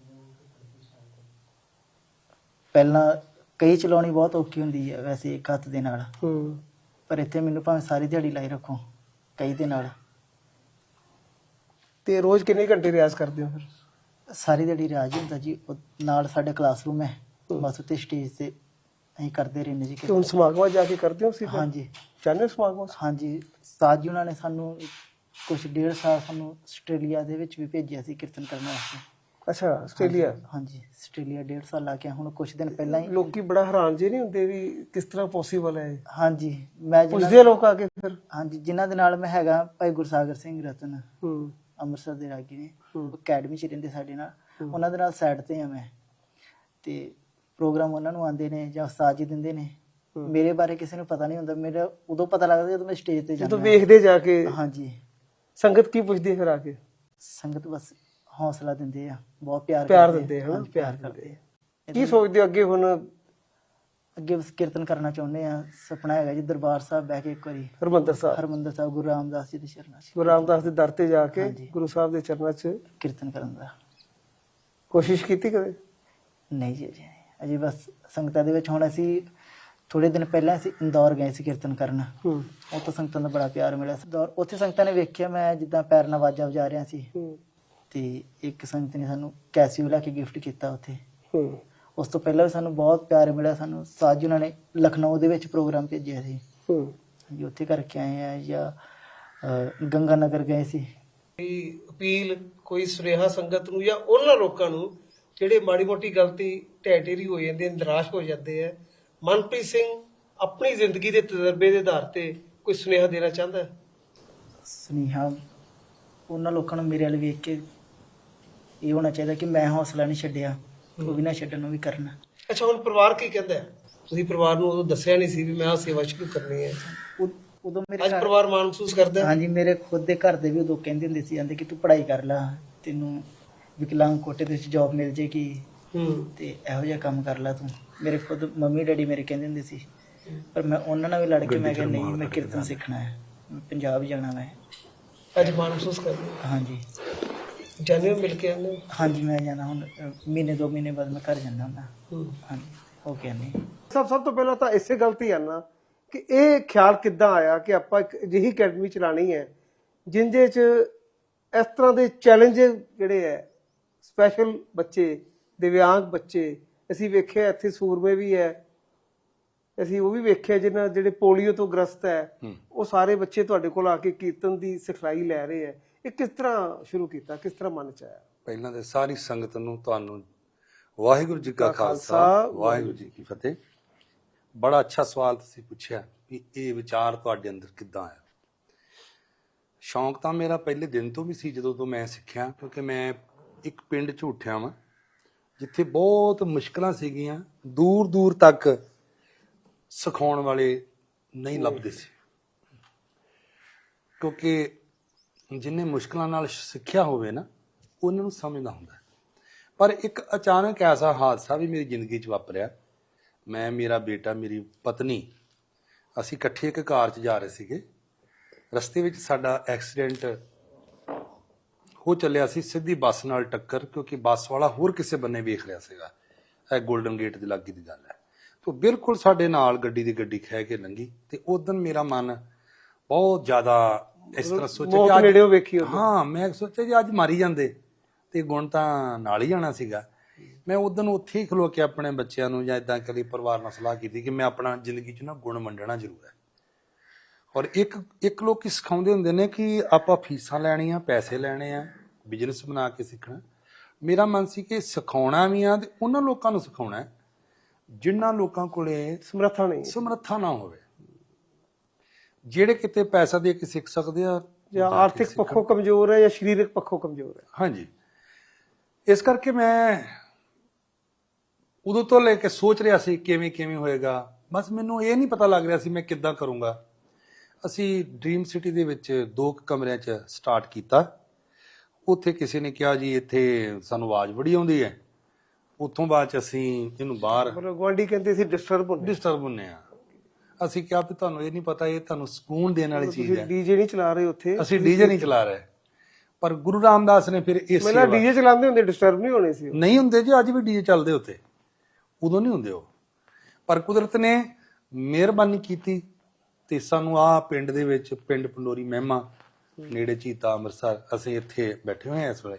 B: ਪਹਿਲਾਂ ਕਈ ਚਲਾਉਣੀ ਬਹੁਤ ਔਖੀ ਹੁੰਦੀ ਹੈ ਵੈਸੇ ਇੱਕ ਹੱਥ ਦੇ ਨਾਲ।
C: ਹੂੰ।
B: ਪਰ ਇੱਥੇ ਮੈਨੂੰ ਭਾਵੇਂ ਸਾਰੀ ਦਿਹਾੜੀ ਲਾਈ ਰੱਖੋ ਕਈ ਦੇ ਨਾਲ।
C: ਤੇ ਰੋਜ਼ ਕਿੰਨੇ ਘੰਟੇ ਰਿਆਜ਼ ਕਰਦੇ ਹੋ ਫਿਰ?
B: ਸਾਰੀ ਦਿਹਾੜੀ ਰਾਜ ਹੁੰਦਾ ਜੀ। ਉਹ ਨਾਲ ਸਾਡੇ ਕਲਾਸਰੂਮ ਹੈ। ਬਸ ਉੱਤੇ ਸਟੇਜ ਤੇ ਅਸੀਂ ਕਰਦੇ ਰਹਿੰਦੇ ਜੀ।
C: ਤੇ ਹੁਣ ਸਮਾਗਮਾਂ 'ਚ ਜਾ ਕੇ ਕਰਦੇ ਹੋ ਤੁਸੀਂ ਫਿਰ?
B: ਹਾਂਜੀ।
C: ਜਾਂਦੇ ਹੋ ਸਮਾਗਮਾਂ? 'ਚ?
B: ਹਾਂਜੀ। ਸਾਜ ਜੀ ਉਹਨਾਂ ਨੇ ਸਾਨੂੰ ਕੁਝ ਡੇਢ ਸਾਲ ਸਾਨੂੰ ਆਸਟ੍ਰੇਲੀਆ ਦੇ ਵਿੱਚ ਵੀ ਭੇਜਿਆ ਸੀ ਕੀਰਤਨ ਕਰਨ ਵਾਸਤੇ।
C: ਅੱਛਾ ਆਸਟ੍ਰੇਲੀਆ?
B: ਹਾਂਜੀ ਆਸਟ੍ਰੇਲੀਆ ਡੇਢ ਸਾਲ ਲਾ ਕੇ ਆਏ। ਹੁਣ ਕੁਝ ਦਿਨ ਪਹਿਲਾਂ ਹੀ
C: ਲੋਕੀ ਬੜਾ ਹੈਰਾਨ ਜੇ ਨਹੀਂ ਹੁੰਦੇ ਵੀ ਕਿਸ ਤਰ੍ਹਾਂ ਪੋਸੀਬਲ ਹੈ ਇਹ?
B: ਹਾਂਜੀ। ਮੈਂ
C: ਪੁੱਛਦੇ ਆ
B: ਜਿਨ੍ਹਾਂ
C: ਲੋਕ ਆ ਕੇ ਫਿਰ।
B: ਹਾਂਜੀ ਜਿਨ੍ਹਾਂ ਦੇ ਨਾਲ ਮੈਂ ਹੈਗਾ ਭਾਈ ਗੁਰਸਾਗਰ ਸਿੰਘ ਰਤਨ।
C: ਹੂੰ।
B: ਅੰਮ੍ਰਿਤਸਰ ਦੇ ਰਾਗੀ ਨੇ
C: ਹੂੰ।
B: ਅਕੈਡਮੀ 'ਚ ਰਹਿੰਦੇ ਸਾਡੇ ਨਾਲ
C: ਹੂੰ।
B: ਉਹਨਾਂ ਦੇ ਨਾਲ ਸਾਈਡ ਤੇ ਆ ਮੈਂ ਤੇ ਪ੍ਰੋਗਰਾਮ ਉਹਨਾਂ ਨੂੰ ਆਉਂਦੇ ਨੇ ਜਾਂ ਉਸਤਾਦ ਜੀ ਦਿੰਦੇ ਨੇ
C: ਹੂੰ।
B: ਮੇਰੇ ਬਾਰੇ ਕਿਸੇ ਨੂੰ ਪਤਾ ਨਹੀਂ ਹੁੰਦਾ ਮੇਰਾ ਉਦੋਂ ਪਤਾ ਲੱਗਦਾ ਜਦੋਂ ਮੈਂ ਸਟੇਜ ਤੇ
C: ਜਦੋਂ
B: ਜਾਂਦਾ
C: ਵੇਖਦੇ ਜਾ ਕੇ
B: ਹਾਂਜੀ
C: ਸੰਗਤ ਕੀ ਪੁੱਛਦੀ ਹੈ ਫਿਰ ਆ ਕੇ
B: ਸੰਗਤ ਬਸ ਹੌਸਲਾ ਦਿੰਦੇ ਆ ਬਹੁਤ ਪਿਆਰ
C: ਪਿਆਰ ਦਿੰਦੇ?
B: ਹਾਂਜੀ,
C: ਪਿਆਰ
B: ਕਰਦੇ ਆ।
C: ਕੀ ਸੋਚਦੇ ਹੋ ਅੱਗੇ ਹੁਣ
B: ਅੱਗੇ ਬਸ ਕੀਰਤਨ ਕਰਨਾ ਚਾਹੁੰਦੇ ਆ ਸੁਪਨਾ ਹੈਗਾ ਜੀ ਦਰਬਾਰ ਸਾਹਿਬ ਬਹਿ ਕੇ ਇੱਕ ਵਾਰੀ।
C: ਹਰਮੰਦਰ ਸਾਹਿਬ।
B: ਹਰਮੰਦਰ ਸਾਹਿਬ ਗੁਰੂ ਰਾਮਦਾਸ ਜੀ ਦੇ ਚਰਨਾਂ 'ਚ।
C: ਗੁਰੂ ਰਾਮਦਾਸ ਦੇ ਦਰ ਤੇ ਜਾ ਕੇ
B: ਹਾਂਜੀ।
C: ਗੁਰੂ ਸਾਹਿਬ ਦੇ ਚਰਨਾਂ 'ਚ
B: ਕੀਰਤਨ ਕਰਨ ਦਾ।
C: ਕੋਸ਼ਿਸ਼ ਕੀਤੀ ਕਦੇ?
B: ਨਹੀਂ ਜੀ ਅਜੇ ਨਹੀਂ। ਅਜੇ ਬਸ ਸੰਗਤਾਂ ਦੇ ਵਿੱਚ ਹੁਣ ਅਸੀਂ ਥੋੜੇ ਦਿਨ ਪਹਿਲਾਂ ਅਸੀਂ ਇੰਦੌਰ ਗਏ ਸੀ ਕੀਰਤਨ ਕਰਨ।
C: ਹੂੰ।
B: ਉੱਥੇ ਸੰਗਤਾਂ ਦਾ ਬੜਾ ਪਿਆਰ ਮਿਲਿਆ ਸੀ। ਉੱਥੇ ਸੰਗਤਾਂ ਨੇ ਵੇਖਿਆ ਮੈਂ ਜਿੱਦਾਂ ਪੈਰ ਨਾਲ ਆਵਾਜ਼ਾਂ ਵਜਾ ਰਿਹਾ ਸੀ।
C: ਹੂੰ।
B: ਤੇ ਇੱਕ ਸੰਗਤ ਨੇ ਸਾਨੂੰ ਕੈਸੀਓ ਲੈ ਕੇ ਗਿਫਟ ਕੀਤਾ ਉੱਥੇ।
C: ਹੂੰ।
B: ਉਸ ਤੋਂ ਪਹਿਲਾਂ ਵੀ ਸਾਨੂੰ ਬਹੁਤ ਪਿਆਰ ਮਿਲਿਆ ਸਾਨੂੰ ਸਾਜ ਉਹਨਾਂ ਨੇ ਲਖਨਊ ਦੇ ਵਿੱਚ ਪ੍ਰੋਗਰਾਮ ਭੇਜਿਆ ਸੀ।
C: ਹੂੰ।
B: ਜੀ ਉੱਥੇ ਕਰਕੇ ਆਏ ਆ ਜਾਂ ਗੰਗਾ ਨਗਰ ਗਏ ਸੀ।
C: ਕੋਈ ਅਪੀਲ ਕੋਈ ਸੁਨੇਹਾ ਸੰਗਤ ਨੂੰ ਜਾਂ ਉਹਨਾਂ ਲੋਕਾਂ ਨੂੰ ਜਿਹੜੇ ਮਾੜੀ ਮੋਟੀ ਗਲਤੀ ਢਹਿ ਹੋ ਜਾਂਦੇ ਨਿਰਾਸ਼ ਹੋ ਜਾਂਦੇ ਆ ਮਨਪ੍ਰੀਤ ਸਿੰਘ ਆਪਣੀ ਜ਼ਿੰਦਗੀ ਦੇ ਤਜਰਬੇ ਦੇ ਆਧਾਰ ਤੇ ਕੋਈ ਸੁਨੇਹਾ ਦੇਣਾ ਚਾਹੁੰਦਾ ਹੈ?
B: ਸੁਨੇਹਾ ਉਹਨਾਂ ਲੋਕਾਂ ਨੂੰ ਮੇਰੇ ਵੱਲ ਵੇਖ ਕੇ ਇਹ ਹੋਣਾ ਚਾਹੀਦਾ ਕਿ ਮੈਂ ਹੌਸਲਾ ਨਹੀਂ ਛੱਡਿਆ। ਉਹ ਵੀ ਨਾ ਛੱਡਣ ਉਹ ਵੀ ਕਰਨਾ।
C: ਅੱਛਾ ਹੁਣ ਪਰਿਵਾਰ ਕੀ ਕਹਿੰਦਾ ਹੈ? ਤੁਸੀਂ ਪਰਿਵਾਰ ਨੂੰ ਉਦੋਂ ਦੱਸਿਆ ਨਹੀਂ ਸੀ ਵੀ ਮੈਂ ਆ ਸੇਵਾ ਸ਼ੁਰੂ ਕਰਨੀ ਹੈ।
B: ਉਦੋਂ ਮੇਰੇ
C: ਅੱਜ
B: ਘਰ-
C: ਪਰਿਵਾਰ ਮਾਣ ਮਹਿਸੂਸ ਕਰਦਾ ਹੈ?
B: ਹਾਂਜੀ ਮੇਰੇ ਖੁਦ ਦੇ ਘਰ ਦੇ ਵੀ ਉਦੋਂ ਕਹਿੰਦੇ ਹੁੰਦੇ ਸੀ ਕਹਿੰਦੇ ਕਿ ਤੂੰ ਪੜ੍ਹਾਈ ਕਰ ਲੈ ਤੈਨੂੰ ਵਿਕਲਾਂਗ ਕੋਟੇ ਦੇ ਵਿੱਚ ਜੌਬ ਮਿਲ ਜੇਗੀ
C: ਹੂੰ।
B: ਤੇ ਇਹੋ ਜਿਹਾ ਕੰਮ ਕਰ ਲੈ ਤੂੰ। ਮੇਰੇ ਖੁਦ ਮੰਮੀ ਡੈਡੀ ਮੇਰੇ ਕਹਿੰਦੇ ਹੁੰਦੇ ਸੀ ਪਰ ਮੈਂ ਉਹਨਾਂ ਨਾਲ ਵੀ ਲੜ ਕੇ ਮੈਂ ਕਿਹਾ ਨਹੀਂ ਮੈਂ ਕੀਰਤਨ ਸਿੱਖਣਾ ਹੈ ਮੈਂ ਪੰਜਾਬ ਜਾਣਾ ਮੈਂ।
C: ਅੱਜ ਮਾਣ ਮਹਿਸੂਸ ਕਰਦੇ
B: ਹਾਂਜੀ।
C: ਜਾਣੇ ਹੋ ਮਿਲ ਕੇ ਆਉਂਦੇ ਹੋ?
B: ਹਾਂਜੀ ਮੈਂ ਜਾਣਾ ਹੁਣ ਮਹੀਨੇ ਦੋ ਮਹੀਨੇ ਬਾਅਦ ਮੈਂ ਘਰ ਜਾਂਦਾ ਹੁੰਦਾ।
C: ਹੂੰ।
B: ਹਾਂਜੀ ਹੋ ਕੇ ਨਹੀਂ
C: ਸਭ ਸਭ ਤੋਂ ਪਹਿਲਾਂ ਤਾਂ ਇਸੇ ਗਲਤੀ ਆ ਨਾ ਕਿ ਇਹ ਖਿਆਲ ਕਿੱਦਾਂ ਆਇਆ ਕਿ ਆਪਾਂ ਇੱਕ ਅਜਿਹੀ ਅਕੈਡਮੀ ਚਲਾਣੀ ਹੈ ਜਿੰਦੇ ਚ ਇਸ ਤਰ੍ਹਾਂ ਦੇ ਚੈਲੰਜ ਜਿਹੜੇ ਹੈ ਸਪੈਸ਼ਲ ਬੱਚੇ ਦਿਵਿਆਂਗ ਬੱਚੇ ਅਸੀਂ ਵੇਖਿਆ ਇੱਥੇ ਸੂਰਮੇ ਵੀ ਹੈ ਅਸੀਂ ਉਹ ਵੀ ਵੇਖਿਆ ਜਿਨ੍ਹਾਂ ਜਿਹੜੇ ਪੋਲੀਓ ਤੋਂ ਗ੍ਰਸਤ ਹੈ। ਉਹ ਸਾਰੇ ਬੱਚੇ ਤੁਹਾਡੇ ਕੋਲ ਆ ਕੇ ਕੀਰਤਨ ਦੀ ਸਿਖਲਾਈ ਲੈ ਰਹੇ ਹੈ। ਇਹ ਕਿਸ ਤਰ੍ਹਾਂ ਸ਼ੁਰੂ ਕੀਤਾ? ਕਿਸ ਤਰ੍ਹਾਂ ਮਨ ਚ ਆਇਆ?
D: ਪਹਿਲਾਂ ਤੇ ਸਾਰੀ ਸੰਗਤ ਨੂੰ ਤੁਹਾਨੂੰ ਵਾਹਿਗੁਰੂ ਜੀ ਕਾ ਖਾਲਸਾ ਵਾਹਿਗੁਰੂ ਜੀ ਕੀ ਫਤਿਹ। ਬੜਾ ਅੱਛਾ ਸਵਾਲ ਤੁਸੀਂ ਪੁੱਛਿਆ ਵੀ ਇਹ ਵਿਚਾਰ ਤੁਹਾਡੇ ਅੰਦਰ ਕਿੱਦਾਂ ਆਇਆ? ਸ਼ੌਂਕ ਤਾਂ ਮੇਰਾ ਪਹਿਲੇ ਦਿਨ ਤੋਂ ਵੀ ਸੀ ਜਦੋਂ ਤੋਂ ਮੈਂ ਸਿੱਖਿਆ ਕਿਉਂਕਿ ਮੈਂ ਇੱਕ ਪਿੰਡ 'ਚ ਉੱਠਿਆ ਵਾਂ ਜਿੱਥੇ ਬਹੁਤ ਮੁਸ਼ਕਲਾਂ ਸੀਗੀਆਂ ਦੂਰ ਦੂਰ ਤੱਕ ਸਿਖਾਉਣ ਵਾਲੇ ਨਹੀਂ ਲੱਭਦੇ ਸੀ। ਕਿਉਂਕਿ ਜਿੰਨੇ ਮੁਸ਼ਕਲਾਂ ਨਾਲ ਸਿੱਖਿਆ ਹੋਵੇ ਨਾ, ਉਹਨਾਂ ਨੂੰ ਸਮਝਦਾ ਹੁੰਦਾ ਪਰ ਇੱਕ ਅਚਾਨਕ ਐਸਾ ਹਾਦਸਾ ਵੀ ਮੇਰੀ ਜ਼ਿੰਦਗੀ 'ਚ ਵਾਪਰਿਆ। ਮੈਂ, ਮੇਰਾ ਬੇਟਾ, ਮੇਰੀ ਪਤਨੀ, ਅਸੀਂ ਇਕੱਠੇ ਇੱਕ ਕਾਰ 'ਚ ਜਾ ਰਹੇ ਸੀਗੇ। ਰਸਤੇ ਵਿੱਚ ਸਾਡਾ ਐਕਸੀਡੈਂਟ ਹੋ ਚੱਲਿਆ ਸੀ, ਸਿੱਧੀ ਬੱਸ ਨਾਲ ਟੱਕਰ, ਕਿਉਂਕਿ ਬੱਸ ਵਾਲਾ ਹੋਰ ਕਿਸੇ ਬੰਨੇ ਵੇਖ ਰਿਹਾ ਸੀਗਾ। ਇਹ 골ਡਨ ਗੇਟ ਦੇ ਲਾਗੇ ਦੀ ਗੱਲ ਹੈ। ਤੋਂ ਬਿਲਕੁਲ ਸਾਡੇ ਨਾਲ ਗੱਡੀ ਦੀ ਗੱਡੀ ਖਹਿ ਕੇ ਲੰਗੀ ਤੇ ਦਿਨ ਮੇਰਾ ਮਨ ਬਹੁਤ ਜ਼ਿਆਦਾ ਇਸ ਤਰ੍ਹਾਂ ਸੋਚਿਆ ਕਿ ਅੱਜ
C: ਨੇੜਿਓਂ ਵੇਖੀ ਉਦੋਂ।
D: ਹਾਂ ਮੈਂ ਸੋਚਿਆ ਜੀ ਅੱਜ ਮਾਰੀ ਜਾਂਦੇ ਤੇ ਗੁਣ ਤਾਂ ਨਾਲ ਹੀ ਜਾਣਾ ਸੀਗਾ। ਮੈਂ ਉਦੋਂ ਉੱਥੇ ਹੀ ਖਲੋ ਕੇ ਆਪਣੇ ਬੱਚਿਆਂ ਨੂੰ ਜਾਂ ਇਦਾਂ ਕਰੀ ਪਰਿਵਾਰ ਨਾਲ ਸਲਾਹ ਕੀਤੀ ਕਿ ਮੈਂ ਆਪਣਾ ਜ਼ਿੰਦਗੀ 'ਚ ਨਾ ਗੁਣ ਵੰਡਣਾ ਜ਼ਰੂਰ ਹੈ। ਔਰ ਇੱਕ ਇੱਕ ਲੋਕ ਸਿਖਾਉਂਦੇ ਹੁੰਦੇ ਨੇ ਕਿ ਆਪਾਂ ਫੀਸਾਂ ਲੈਣੀਆਂ ਪੈਸੇ ਲੈਣੇ ਆ ਬਿਜ਼ਨਸ ਬਣਾ ਕੇ ਸਿੱਖਣਾ। ਮੇਰਾ ਮਨ ਸੀ ਕਿ ਸਿਖਾਉਣਾ ਵੀ ਆ ਤੇ ਉਹਨਾਂ ਲੋਕਾਂ ਨੂੰ ਸਿਖਾਉਣਾ ਜਿਨ੍ਹਾਂ ਲੋਕਾਂ ਕੋਲੇ
C: ਸਮਰੱਥਾ ਨਹੀਂ।
D: ਸਮਰੱਥਾ ਨਾ ਹੋਵੇ। ਜਿਹੜੇ ਕਿਤੇ ਪੈਸਾ ਦੇ ਕੇ ਸਿੱਖ ਸਕਦੇ ਆ
C: ਜਾਂ ਆਰਥਿਕ। ਪੱਖੋਂ ਕਮਜ਼ੋਰ ਹੈ ਜਾਂ ਸਰੀਰਕ ਪੱਖੋਂ ਕਮਜ਼ੋਰ ਹੈ?
D: ਹਾਂਜੀ। ਇਸ ਕਰਕੇ ਮੈਂ ਉਦੋਂ ਤੋਂ ਲੈ ਕੇ ਸੋਚ ਰਿਹਾ ਸੀ ਕਿਵੇਂ ਕਿਵੇਂ ਹੋਏਗਾ। ਬਸ ਮੈਨੂੰ ਇਹ ਨਹੀਂ ਪਤਾ ਲੱਗ ਰਿਹਾ ਸੀ ਮੈਂ ਕਿੱਦਾਂ ਕਰੂੰਗਾ। ਅਸੀਂ ਡ੍ਰੀਮ ਸਿਟੀ ਦੇ ਵਿੱਚ ਦੋ ਕਮਰਿਆਂ 'ਚ ਸਟਾਰਟ ਕੀਤਾ। ਉੱਥੇ ਕਿਸੇ ਨੇ ਕਿਹਾ ਜੀ ਇੱਥੇ ਸਾਨੂੰ ਆਵਾਜ਼ ਬੜੀ ਆਉਂਦੀ ਹੈ। ਉੱਥੋਂ ਬਾਅਦ 'ਚ ਅਸੀਂ ਇਹਨੂੰ ਬਾਹਰ
C: ਗਵਾਂਢੀ ਕਹਿੰਦੇ ਸੀ ਡਿਸਟਰਬ ਹੁੰਦੇ
D: ਡਿਸਟਰਬ ਹੁੰਨੇ ਆ। ਅਸੀਂ ਕਿਹਾ ਵੀ ਤੁਹਾਨੂੰ ਇਹ ਨਹੀਂ ਪਤਾ ਇਹ ਤੁਹਾਨੂੰ ਸਕੂਨ ਦੇਣ ਵਾਲੀ ਚੀਜ਼
C: ਤੁਸੀਂ
D: ਹੈ
C: ਡੀਜੇ ਨਹੀਂ ਚਲਾ ਰਹੇ ਉੱਥੇ।
D: ਅਸੀਂ ਡੀਜੇ ਨਹੀਂ ਚਲਾ ਰਹੇ। ਪਰ ਗੁਰੂ ਰਾਮਦਾਸ ਨੇ ਫਿਰ ਇਸ
C: ਮੈਨੂੰ
D: ਸੇਵਾ
C: ਡੀਜੇ ਚਲਾਉਂਦੇ ਹੁੰਦੇ ਡਿਸਟਰਬ ਨਹੀਂ ਹੋਣੇ ਸੀ ਉਹ।
D: ਨਹੀਂ ਹੁੰਦੇ ਜੀ ਅੱਜ ਵੀ ਡੀਜੇ ਚੱਲਦੇ ਉੱਥੇ। ਉਦੋਂ ਨਹੀਂ ਹੁੰਦੇ ਉਹ। ਪਰ ਕੁਦਰਤ ਨੇ ਮਿਹਰਬਾਨੀ ਕੀਤੀ ਤੇ ਸਾਨੂੰ ਆ ਪਿੰਡ ਦੇ ਵਿੱਚ ਪਿੰਡ ਪੰਡੋਰੀ ਮਹਿਮਾ ਨੇੜੇ ਚੀਤਾ ਅੰਮ੍ਰਿਤਸਰ ਅਸੀਂ ਇੱਥੇ ਬੈਠੇ ਹੋਏ ਹਾਂ ਇਸ ਵੇਲੇ।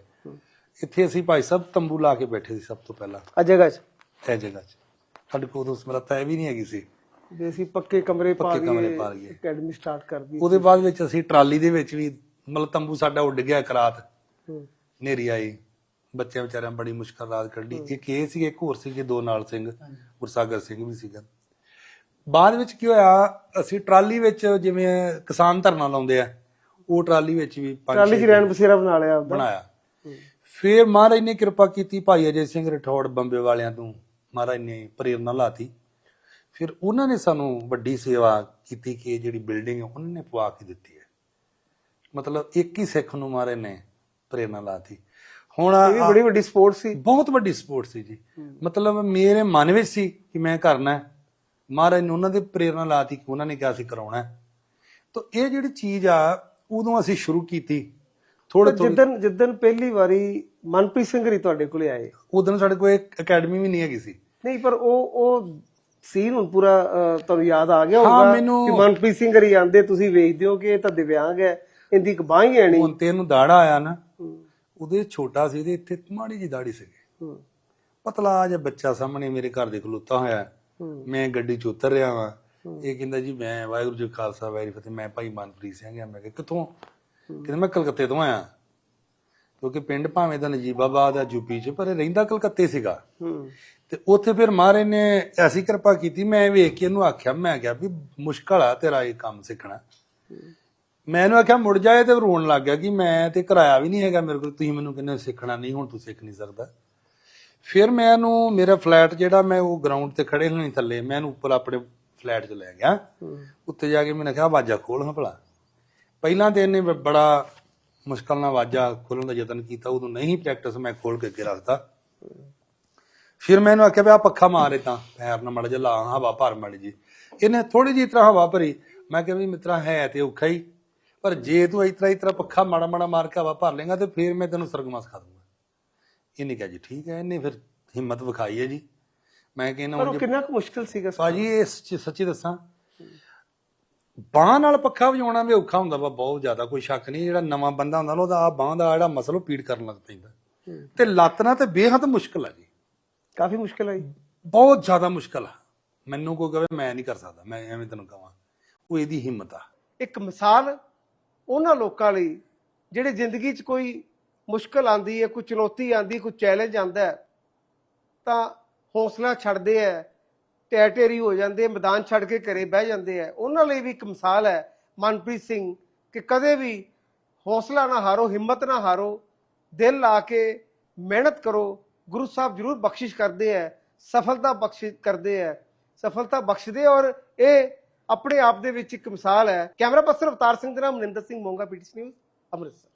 D: ਇੱਥੇ ਅਸੀਂ ਭਾਈ ਸਾਹਿਬ ਤੰਬੂ ਲਾ ਕੇ ਬੈਠੇ ਸੀ ਸਭ ਤੋਂ ਪਹਿਲਾਂ।
C: ਆ ਜਗ੍ਹਾ 'ਚ।
D: ਇਹ ਜਗ੍ਹਾ 'ਚ। ਸਾਡੇ ਕੋਲ ਉਦੋਂ ਸਮਰੱਥਾ ਇਹ ਵੀ ਨਹੀਂ ਹੈਗੀ ਸੀ
C: ਜੇ ਅਸੀਂ ਪੱਕੇ ਕਮਰੇ ਪਾ
D: ਪੱਕੇ ਕਮਰੇ
C: ਕੇ
D: ਪਾ ਲਈਏ।
C: ਅਕੈਡਮੀ ਸਟਾਰਟ ਕਰ ਦਈਏ।
D: ਉਹਦੇ ਬਾਅਦ ਵਿੱਚ ਅਸੀਂ ਟਰਾਲੀ ਦੇ ਵਿੱਚ ਵੀ ਮਤਲਬ ਤੰਬੂ ਸਾਡਾ ਉੱਡ ਗਿਆ ਇੱਕ ਰਾਤ।
C: ਹੂੰ।
D: ਨੇਰੀ ਆਈ ਬੱਚਿਆਂ ਵਿਚਾਰਿਆਂ ਬੜੀ ਮੁਸ਼ਕਲ ਰਾਤ ਕੱਢੀ। ਇੱਕ ਇਹ ਸੀ ਇੱਕ ਹੋਰ ਸੀਗੇ ਦੋ ਨਾਲ ਸਿੰਘ ਗੁਰਸਾਗਰ ਸਿੰਘ ਵੀ ਸੀਗਾ। ਬਾਅਦ ਵਿੱਚ ਕੀ ਹੋਇਆ ਅਸੀਂ ਟਰਾਲੀ ਵਿੱਚ ਜਿਵੇਂ ਕਿਸਾਨ ਧਰਨਾ ਲਾਉਂਦੇ ਆ ਉਹ ਟਰਾਲੀ ਵਿੱਚ ਵੀ ਪੰਜ
C: ਟਰਾਲੀ 'ਚ
D: ਛੇ
C: ਰਹਿਣ ਬਸੇਰਾ ਬਣਾ ਲਿਆ ਆਪਦਾ।
D: ਬਣਾਇਆ। ਫਿਰ ਮਹਾਰਾਜ ਨੇ ਕਿਰਪਾ ਕੀਤੀ ਭਾਈ ਅਜੇ ਸਿੰਘ ਰਠੌੜ ਬੰਬੇ ਵਾਲਿਆਂ ਤੋਂ। ਮਹਾਰਾਜ ਨੇ ਪ੍ਰੇਰਨਾ ਲਾਤੀ। ਫਿਰ ਉਹਨਾਂ ਨੇ ਸਾਨੂੰ ਵੱਡੀ ਸੇਵਾ ਕੀਤੀ ਕਿ ਜਿਹੜੀ ਬਿਲਡਿੰਗ ਉਹਨਾਂ ਨੇ ਪਵਾ ਕੇ ਦਿੱਤੀ ਹੈ। ਮਤਲਬ ਇੱਕ ਹੀ ਸਿੱਖ ਨੂੰ ਮਹਾਰਾਜ ਨੇ ਪ੍ਰੇਰਨਾ ਲਾਤੀ। ਹੁਣ
C: ਇਹ ਵੀ ਬੜੀ ਵੱਡੀ ਸਪੋਰਟ ਸੀ।
D: ਬਹੁਤ ਵੱਡੀ ਸਪੋਰਟ ਸੀ ਜੀ। ਮਤਲਬ ਮੇਰੇ ਮਨ ਵਿੱਚ ਸੀ ਕਿ ਮੈਂ ਕਰਨਾ ਹੈ। ਮਹਾਰਾਜ ਨੇ ਉਹਨਾਂ ਦੇ ਪ੍ਰੇਰਨਾ ਲਾਤੀ ਕਿ ਉਹਨਾਂ ਨੇ ਕਿਹਾ ਸੀ ਕਰਾਉਣਾ ਹੈ। ਤਾਂ ਇਹ ਜਿਹੜੀ ਚੀਜ਼ ਆ ਉਦੋਂ ਅਸੀਂ ਸ਼ੁਰੂ ਕੀਤੀ। ਥੋੜੇ
C: ਜਿੱਦਨ ਜਿੱਦਨ ਪਹਿਲੀ ਵਾਰੀ ਮਨਪ੍ਰੀਤ ਸਿੰਘ ਰੀ ਤੁਹਾਡੇ ਕੋਲੇ ਆਏ।
D: ਉਦੋਂ ਸਾਡੇ ਕੋਲ ਇੱਕ ਅਕੈਡਮੀ ਵੀ ਨਹੀਂ ਹੈਗੀ ਸੀ।
C: ਨਹੀਂ ਪਰ ਉਹ ਉਹ ਸੀਨ ਹੁਣ ਪੂਰਾ ਤੁਹਾਨੂੰ ਯਾਦ ਆ ਗਿਆ ਹੋਊਗਾ ਕਿ ਮਨਪ੍ਰੀਤ ਸਿੰਘ ਰੀ ਆਂਦੇ ਤੁਸੀਂ ਵੇਖਦੇ ਹੋ ਕਿ ਇਹ ਤਾਂ ਦਿਵਿਆਂਗ ਹੈ ਇਹਦੀ ਇੱਕ ਬਾਂਹ ਹੀ ਹੈ ਨਹੀਂ।
D: ਹੁਣ ਤੇ ਇਹਨੂੰ ਦਾੜਾ ਆਇਆ ਨਾ ਉਹਦੇ ਛੋਟਾ ਸੀ ਤੇ ਇੱਥੇ ਮਾੜੀ ਜੀ ਦਾੜੀ ਸੀ ਪਤਲਾ ਜਿਹਾ ਬੱਚਾ ਸਾਹਮਣੇ ਮੇਰੇ ਘਰ ਦੇ ਖਲੋਤਾ ਹੋਇਆ। ਮੈਂ ਗੱਡੀ 'ਚ ਉਤਰ ਰਿਹਾ ਵਾਂ। ਇਹ ਕਹਿੰਦਾ ਜੀ ਮੈਂ ਵਾਹਿਗੁਰੂ ਜੀ ਖਾਲਸਾ ਵਾਹਿਗੁਰੂ ਫਤਿਹ ਮੈਂ ਭਾਈ ਮਨਪ੍ਰੀਤ ਸਿੰਘ ਆ। ਮੈਂ ਕਿਹਾ ਕਿੱਥੋਂ? ਕਹਿੰਦਾ ਮੈਂ ਕਲਕੱਤੇ ਤੋਂ ਆਇਆ। ਕਿਉਂਕਿ ਪਿੰਡ ਭਾਵੇਂ ਦਾ ਨਜੀਬਾਬਾਦ ਆ ਯੂਪੀ 'ਚ ਪਰ ਇਹ ਰਹਿੰਦਾ ਕਲਕੱਤੇ ਸੀਗਾ। ਤੇ ਉੱਥੇ ਫਿਰ ਮਹਾਰਾਜ ਨੇ ਐਸੀ ਕਿਰਪਾ ਕੀਤੀ ਮੈਂ ਵੇਖ ਕੇ ਇਹਨੂੰ ਆਖਿਆ ਮੈਂ ਕਿਹਾ ਵੀ ਮੁਸ਼ਕਲ ਆ ਤੇਰਾ ਇਹ ਕੰਮ ਸਿੱਖਣਾ। ਮੈਂ ਇਹਨੂੰ ਆਖਿਆ ਮੁੜ ਜਾਏ ਤੇ ਰੋਣ ਲੱਗ ਗਿਆ ਕਿ ਮੈਂ ਤੇ ਕਿਰਾਇਆ ਵੀ ਨਹੀਂ ਹੈਗਾ ਮੇਰੇ ਕੋਲ ਤੁਸੀਂ ਮੈਨੂੰ ਕਹਿੰਦੇ ਸਿੱਖਣਾ ਨਹੀਂ ਹੁਣ ਤੂੰ ਸਿੱਖ ਨਹੀਂ ਸਕਦਾ। ਫਿਰ ਮੈਂ ਇਹਨੂੰ ਮੇਰਾ ਫਲੈਟ ਜਿਹੜਾ ਮੈਂ ਉਹ ਗਰਾਊਂਡ ਤੇ ਖੜੇ ਹੋਣੇ ਥੱਲੇ ਮੈਂ ਇਹਨੂੰ ਉੱਪਰ ਆਪਣੇ ਫਲੈਟ 'ਚ ਲੈ ਗਿਆ। ਉੱਤੇ ਜਾ ਕੇ ਮੈंने ਕਿਹਾ ਵਾਜਾ ਖੋਲ ਹਾਂ ਭਲਾ। ਪਹਿਲਾਂ ਤੇ ਇਹਨੇ ਬੜਾ ਮੁਸ਼ਕਲ ਨਾਲ ਵਾਜਾ ਖੋਲਣ ਦਾ ਯਤਨ ਕੀਤਾ ਉਦੋਂ ਨਹੀਂ ਪ੍ਰੈਕਟਿਸ ਮੈਂ ਖੋਲ ਕੇ ਅੱਗੇ ਰੱਖਦਾ। ਫਿਰ ਮੈਨੂੰ ਆਖਿਆ ਵੀ ਆ ਪੱਖਾ ਮਾਰੇ ਤਾਂ ਪੈਰ ਨਾਲ ਮੜ ਜਾ ਲਾ ਹਵਾ ਭਰ ਮੜ ਜੀ ਇਹਨੇ ਥੋੜੀ ਜਿਹੀ ਤਰ੍ਹਾਂ ਹਵਾ ਭਰੀ। ਮੈਂ ਕਿਹਾ ਵੀ ਮਿੱਤਰਾ ਹੈ ਤੇ ਔਖਾ ਹੀ। ਪਰ ਜੇ ਤੂੰ ਇਸ ਤਰ੍ਹਾਂ ਇਸ ਤਰ੍ਹਾਂ ਪੱਖਾ ਮਾੜਾ ਮਾੜਾ ਮਾਰ ਕੇ ਹਵਾ ਭਰ ਲੇਗਾ ਤੇ ਫਿਰ ਮੈਂ ਤੈਨੂੰ ਸਰਗਮਾ ਸਿਖਾ ਦੂੰਗਾ। ਇਹਨੇ ਕਿਹਾ ਜੀ ਠੀਕ ਹੈ ਇਹਨੇ ਫਿਰ ਹਿੰਮਤ ਵਿਖਾਈ ਹੈ ਜੀ। ਮੈਂ ਕਹਿੰਦਾ
C: ਉਹ ਕਿੰਨਾ ਕੁ ਮੁਸ਼ਕਿਲ ਸੀਗਾ
D: ਭਾਜੀ ਇਹ ਸੱਚੀ ਦੱਸਾਂ ਬਾਹ ਨਾਲ ਪੱਖਾ ਵਜਾਉਣਾ ਵੀ ਔਖਾ ਹੁੰਦਾ ਵਾ ਬਹੁਤ ਜ਼ਿਆਦਾ। ਕੋਈ ਸ਼ੱਕ ਨਹੀਂ ਜਿਹੜਾ ਨਵਾਂ ਬੰਦਾ ਹੁੰਦਾ ਨਾ ਉਹਦਾ ਆ ਬਾਹ ਦਾ ਜਿਹੜਾ ਮਸਲ ਉਹ ਪੀੜ ਕਰਨ ਲੱਗ ਪੈਂਦਾ। ਤੇ ਲੱਤ ਨਾਲ ਤੇ ਬੇਹੱਦ ਮੁਸ਼ਕਲ ਆ ਜੀ।
C: ਕਾਫੀ ਮੁਸ਼ਕਿਲ ਆਈ
D: ਬਹੁਤ ਜ਼ਿਆਦਾ ਮੁਸ਼ਕਲ ਆ। ਮੈਨੂੰ ਕੋਈ ਕਹੇ ਮੈਂ ਨਹੀਂ ਕਰ ਸਕਦਾ ਮੈਂ ਐਵੇਂ ਤੈਨੂੰ ਕਹਾਂ। ਉਹ ਇਹਦੀ ਹਿੰਮਤ ਆ।
C: ਇੱਕ ਮਿਸਾਲ ਉਹਨਾਂ ਲੋਕਾਂ ਲਈ ਜਿਹੜੇ ਜ਼ਿੰਦਗੀ 'ਚ ਕੋਈ ਮੁਸ਼ਕਲ ਆਂਦੀ ਹੈ ਕੋਈ ਚੁਣੌਤੀ ਆਂਦੀ ਕੋਈ ਚੈਲੰਜ ਆਂਦਾ ਤਾਂ ਹੌਸਲਾ ਛੱਡਦੇ ਐ ਟੈ ਟੇਰੀ ਹੋ ਜਾਂਦੇ ਮੈਦਾਨ ਛੱਡ ਕੇ ਘਰੇ ਬਹਿ ਜਾਂਦੇ ਆ। ਉਹਨਾਂ ਲਈ ਵੀ ਇੱਕ ਮਿਸਾਲ ਹੈ ਮਨਪ੍ਰੀਤ ਸਿੰਘ, ਕਿ ਕਦੇ ਵੀ ਹੌਸਲਾ ਨਾ ਹਾਰੋ, ਹਿੰਮਤ ਨਾ ਹਾਰੋ, ਦਿਲ ਲਾ ਕੇ ਮਿਹਨਤ ਕਰੋ, ਗੁਰੂ ਸਾਹਿਬ ਜਰੂਰ ਬਖਸ਼ਿਸ਼ ਕਰਦੇ ਐ ਸਫਲਤਾ ਬਖਸ਼ਿਸ਼ ਕਰਦੇ ਐ ਸਫਲਤਾ ਬਖਸ਼ਦੇ ਔਰ ਇਹ ਆਪਣੇ ਆਪ ਦੇ ਵਿੱਚ ਇੱਕ ਮਿਸਾਲ ਹੈ। ਕੈਮਰਾ ਪਰਸਨ ਅਵਤਾਰ ਸਿੰਘ ਦੇ ਨਾਮ, ਮਨਿੰਦਰ ਸਿੰਘ ਮੋਂਗਾ, ਪੀਟੀਸੀ ਨਿਊਜ਼, ਅੰਮ੍ਰਿਤਸਰ।